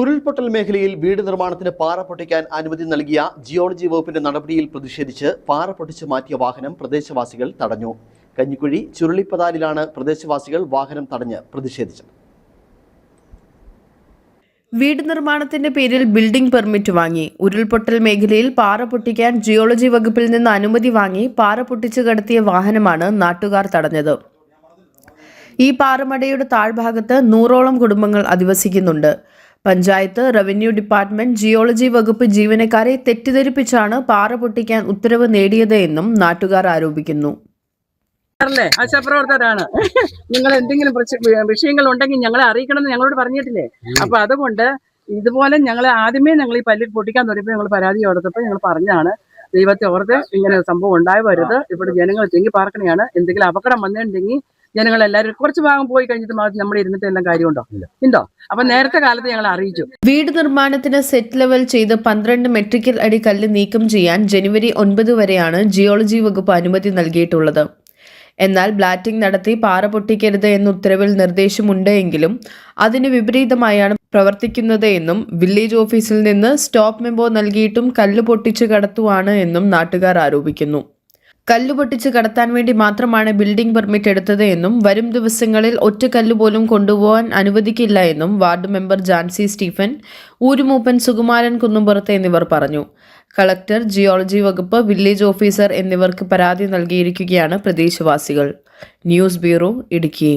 ഉരുൾപൊട്ടൽ മേഖലയിൽ വീട് നിർമ്മാണത്തിന് പാറ പൊട്ടിക്കാൻ അനുമതി നൽകിയ ജിയോളജി വകുപ്പിന്റെ നടപടിയിൽ പ്രതിഷേധിച്ച് പാറ പൊട്ടിച്ച് മാറ്റിയ വാഹനം പ്രദേശവാസികൾ തടഞ്ഞു. കഞ്ഞിക്കുഴി ചുരുളിപ്പതാലിലാണ് പ്രദേശവാസികൾ വാഹനം തടഞ്ഞ് പ്രതിഷേധിച്ചത്. വീട് നിർമ്മാണത്തിന്റെ പേരിൽ ബിൽഡിംഗ് പെർമിറ്റ് വാങ്ങി. ഉരുൾപൊട്ടൽ മേഖലയിൽ പാറ പൊട്ടിക്കാൻ ജിയോളജി വകുപ്പിൽ നിന്ന് അനുമതി വാങ്ങി പാറ പൊട്ടിച്ചു കടത്തിയ വാഹനമാണ് നാട്ടുകാർ തടഞ്ഞത്. ഈ പാറമടയുടെ താഴ്ഭാഗത്ത് നൂറോളം കുടുംബങ്ങൾ അധിവസിക്കുന്നുണ്ട്. പഞ്ചായത്ത് റവന്യൂ ഡിപ്പാർട്ട്മെന്റ് ജിയോളജി വകുപ്പ് ജീവനക്കാരെ തെറ്റിദ്ധരിപ്പിച്ചാണ് പാറ പൊട്ടിക്കാൻ ഉത്തരവ് നേടിയത് എന്നും നാട്ടുകാർ ആരോപിക്കുന്നു. അല്ലേ ആശാപ്രവർത്തകരാണ്. നിങ്ങൾ എന്തെങ്കിലും വിഷയങ്ങൾ ഉണ്ടെങ്കിൽ ഞങ്ങളെ അറിയിക്കണം എന്ന് ഞങ്ങളോട് പറഞ്ഞിട്ടില്ലേ? അപ്പൊ അതുകൊണ്ട് ഇതുപോലെ ഞങ്ങൾ ആദ്യമേ ഞങ്ങൾ ഈ പല്ലിൽ പൊട്ടിക്കാൻ തുടങ്ങിയപ്പോൾ ഞങ്ങൾ പരാതി കൊടുത്തപ്പോൾ ഞങ്ങൾ പറഞ്ഞാണ് ദൈവത്തെ ഓർത്ത് ഇങ്ങനെ സംഭവം ഉണ്ടായി വരുത് ഇവിടെ ജനങ്ങൾ തിങ്ങി പാർക്കണയാണ്. എന്തെങ്കിലും അപകടം വന്നിട്ടുണ്ടെങ്കിൽ ജനങ്ങൾ എല്ലാവരും കുറച്ച് ഭാഗം പോയി കഴിഞ്ഞിട്ട് മാത്രം നമ്മൾ ഇരുന്നിട്ട് എല്ലാം കാര്യമുണ്ടോ? ഉണ്ടോ? അപ്പൊ നേരത്തെ കാലത്ത് ഞങ്ങൾ അറിയിച്ചു. വീട് നിർമ്മാണത്തിന് സെറ്റ് ലെവൽ ചെയ്ത് പന്ത്രണ്ട് മെട്രിക്കൽ അടി കല്ല് നീക്കം ചെയ്യാൻ ജനുവരി ഒൻപത് വരെയാണ് ജിയോളജി വകുപ്പ് അനുമതി നൽകിയിട്ടുള്ളത്. എന്നാൽ ബ്ലാറ്റിംഗ് നടത്തി പാറ പൊട്ടിക്കരുത് എന്ന ഉത്തരവിൽ നിർദ്ദേശമുണ്ട് എങ്കിലും അതിന് വിപരീതമായാണ് പ്രവർത്തിക്കുന്നത് എന്നും വില്ലേജ് ഓഫീസിൽ നിന്ന് സ്റ്റോപ്പ് മെമ്പോ നൽകിയിട്ടും കല്ല് പൊട്ടിച്ചു കടത്തുവാണ് എന്നും നാട്ടുകാർ ആരോപിക്കുന്നു. കല്ല് പൊട്ടിച്ച് കടത്താൻ വേണ്ടി മാത്രമാണ് ബിൽഡിംഗ് പെർമിറ്റ് എടുത്തത് എന്നും വരും ദിവസങ്ങളിൽ ഒറ്റ കല്ലുപോലും കൊണ്ടുപോകാൻ അനുവദിക്കില്ല എന്നും വാർഡ് മെമ്പർ ജാൻസി സ്റ്റീഫൻ ഊരുമൂപ്പൻ സുകുമാരൻ കുന്നുംപുറത്ത് എന്നിവർ പറഞ്ഞു. കളക്ടർ ജിയോളജി വകുപ്പ് വില്ലേജ് ഓഫീസർ എന്നിവർക്ക് പരാതി നൽകിയിരിക്കുകയാണ് പ്രദേശവാസികൾ. News bureau Idukki.